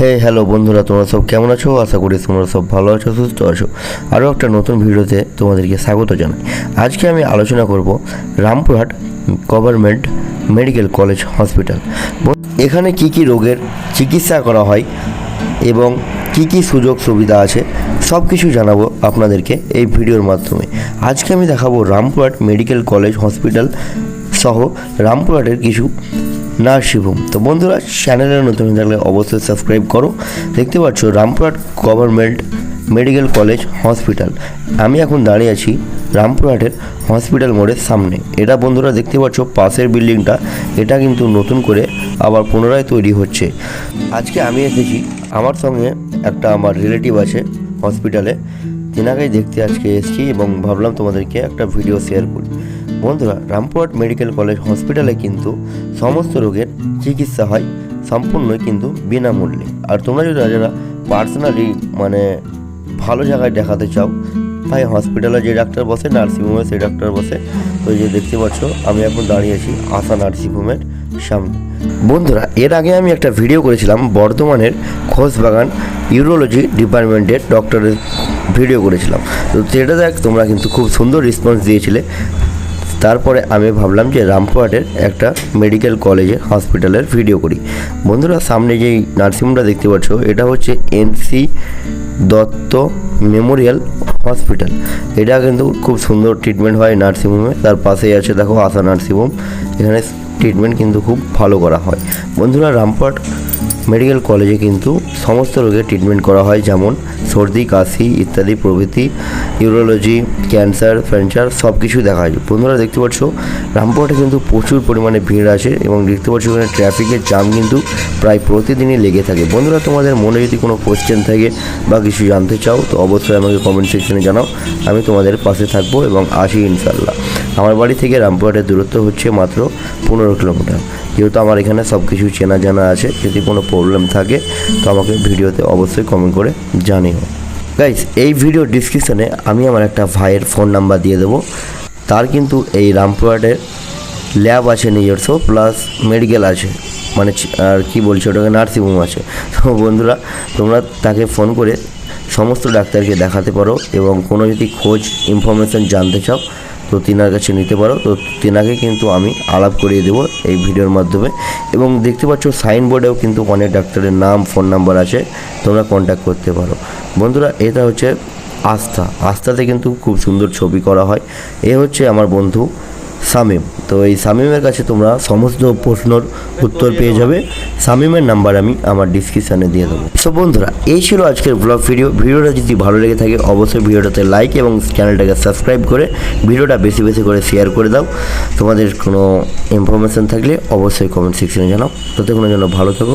হে hello বন্ধুরা, তোমরা সব কেমন আছো? আশা করি তোমরা সব ভালো আছো, সুস্থ আছো। আরও একটা নতুন ভিডিওতে তোমাদেরকে স্বাগত জানাই। আজকে আমি আলোচনা করব Rampurhat government medical college hospital. এখানে কি কি রোগের চিকিৎসা করা হয় এবং কি কি সুযোগ সুবিধা আছে সব কিছু জানাব আপনাদেরকে এই ভিডিওর মাধ্যমে। আজকে আমি দেখাবো রামপুরহাট মেডিকেল কলেজ হসপিটাল সহ রামপুরহাটের কিছু নার্সিংহোম তো বন্ধুরা চ্যানেলে নতুন থাকলে অবশ্যই সাবস্ক্রাইব করো। দেখতে পাচ্ছ Rampurhat government medical college hospital আমি এখন দাঁড়িয়ে আছি রামপুরহাটের হসপিটাল মোড়ের সামনে। এটা বন্ধুরা দেখতে পাচ্ছ পাশের বিল্ডিংটা এটা কিন্তু নতুন করে আবার পুনরায় তৈরি হচ্ছে। আজকে আমি এসেছি আমার সঙ্গে একটা আমার রিলেটিভ আছে হসপিটালে তেনাকেই দেখতে আজকে এসেছি এবং ভাবলাম তোমাদেরকে একটা ভিডিও শেয়ার করি। বন্ধুরা, রামপুরহাট মেডিকেল কলেজ হসপিটালে কিন্তু সমস্ত রোগের চিকিৎসা হয় সম্পূর্ণই কিন্তু বিনামূল্যে। আর তোমরা যদি যারা পার্সোনালি মানে ভালো জায়গায় দেখাতে চাও, তাই হসপিটালে যে ডাক্তার বসে নার্সিংহোমে সেই ডাক্তার বসে তো যে দেখতে পাচ্ছ, আমি এখন দাঁড়িয়েছি আশা নার্সিংহোমের সামনে। বন্ধুরা, এর আগে আমি একটা ভিডিও করেছিলাম, বর্ধমানের খোসবাগান ইউরোলজি ডিপার্টমেন্টের ডক্টরের ভিডিও করেছিলাম। তো সেটা দেখ তোমরা কিন্তু খুব সুন্দর রেসপন্স দিয়েছিলে। তারপরে আমি ভাবলাম যে রামপুরহাটের একটা মেডিকেল কলেজে হসপিটালের ভিডিও করি। বন্ধুরা, সামনে যেই নার্সিংহোমটা দেখতে পাচ্ছ, এটা হচ্ছে এনসি দত্ত মেমোরিয়াল হসপিটাল এটা কিন্তু খুব সুন্দর ট্রিটমেন্ট হয় নার্সিংহোমে তার পাশেই আছে, দেখো, আশা নার্সিংহোম এখানে ট্রিটমেন্ট কিন্তু খুব ভালো করা হয়। বন্ধুরা, রামপুরহাট মেডিকেল কলেজে কিন্তু সমস্ত রোগের ট্রিটমেন্ট করা হয়। যেমন সর্দি, কাশি ইত্যাদি প্রভৃতি। ইউরোলজি ক্যান্সার ফ্র্যাকচার সব কিছু দেখা যায়। বন্ধুরা দেখতে পাচ্ছ, রামপুরহাটে কিন্তু প্রচুর পরিমাণে ভিড় আছে এবং দেখতে পাচ্ছ এখানে ট্রাফিকের জাম কিন্তু প্রায় প্রতিদিনই লেগে থাকে। বন্ধুরা, তোমাদের মনে যদি কোনো কোশ্চেন থাকে বা কিছু জানতে চাও, তো অবশ্যই আমাকে কমেন্ট সেকশনে জানাও। আমি তোমাদের পাশে থাকব এবং আসি ইনশাল্লাহ আমার বাড়ি থেকে রামপুরহাটের দূরত্ব হচ্ছে মাত্র পনেরো কিলোমিটার। যেহেতু আমার এখানে সব কিছু চেনা জানা আছে, যদি কোনো প্রবলেম থাকে, তো আমাকে ভিডিওতে অবশ্যই কমেন্ট করে জানিও। গাইস এই ভিডিও ডিসক্রিপশানে আমি আমার একটা ভাইয়ের ফোন নাম্বার দিয়ে দেবো। তার কিন্তু এই রামপুরহাটের ল্যাব আছে নিজস্ব প্লাস মেডিকেল আছে। মানে আর কি বলছি, ওটাকে নার্সিংহোম আছে। তো বন্ধুরা, তোমরা তাকে ফোন করে সমস্ত ডাক্তারকে দেখাতে পারো এবং কোনো যদি খোঁজ ইনফরমেশান জানতে চাও তো তিনার কাছে নিতে পারো। তো তিনাকে কিন্তু আমি আলাপ করিয়ে দেবো এই ভিডিওর মাধ্যমে। এবং দেখতে পাচ্ছ, সাইনবোর্ডেও কিন্তু অনেক ডাক্তারের নাম, ফোন নাম্বার আছে। তোমরা কন্ট্যাক্ট করতে পারো। বন্ধুরা, এটা হচ্ছে আস্থা। আস্থাতে কিন্তু খুব সুন্দর ছবি করা হয়। এ হচ্ছে আমার বন্ধু। শামিম তো এই শামিমের কাছে তোমরা সমস্ত প্রশ্নর উত্তর পেয়ে যাবে। শামিমের নাম্বার আমি আমার ডিসক্রিপশানে দিয়ে দেবো। সো বন্ধুরা, এই ছিল আজকের ব্লগ ভিডিও ভিডিওটা যদি ভালো লেগে থাকে, অবশ্যই ভিডিওটাতে লাইক এবং চ্যানেলটাকে সাবস্ক্রাইব করে ভিডিওটা বেশি বেশি করে শেয়ার করে দাও। তোমাদের কোনো ইনফরমেশান থাকলে অবশ্যই কমেন্ট সেকশনে জানাও। ততক্ষণের জন্য ভালো থাকো।